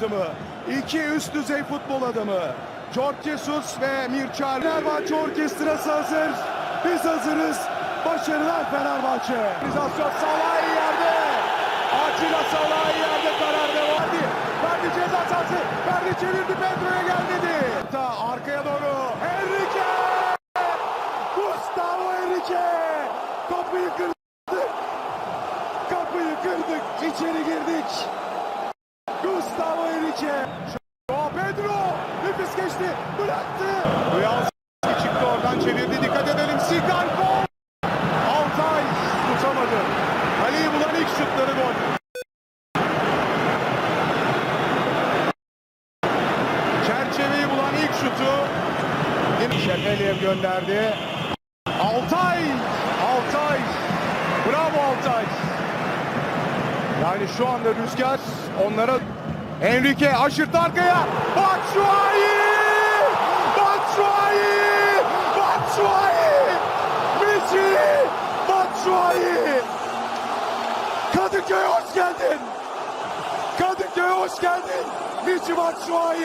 adamı. İki üst düzey futbol adamı. George Jesus ve Mirçal. Fenerbahçe orkestrası hazır. Biz hazırız. Başarılar Fenerbahçe. Organizasyon Salah'ı yerde. Atilla Salah'ı yerde kararda vardı. Verdi ceza sahası. Verdi çevirdi Pedro'ya gel dedi. Ta arkaya doğru. Enrique! Gustavo Enrique! Kapıyı kırdık. Kapıyı kırdık. İçeri girdik. Enrique. Joao Pedro. Nefis geçti. Bıraktı. Rüyal çıktı oradan çevirdi. Dikkat edelim. Sigan gol. Altay tutamadı. Kaleyi bulan ilk şutları gol. Çerçeveyi bulan ilk şutu Şefeliyev gönderdi. Altay! Altay! Bravo Altay! Yani şu anda rüzgar onlara Enrique aşırttı arkaya. Batshuayi! Batshuayi! Batshuayi! Messi! Batshuayi! Kadıköy'e hoş geldin. Kadıköy'e hoş geldin. Michi Batshuayi.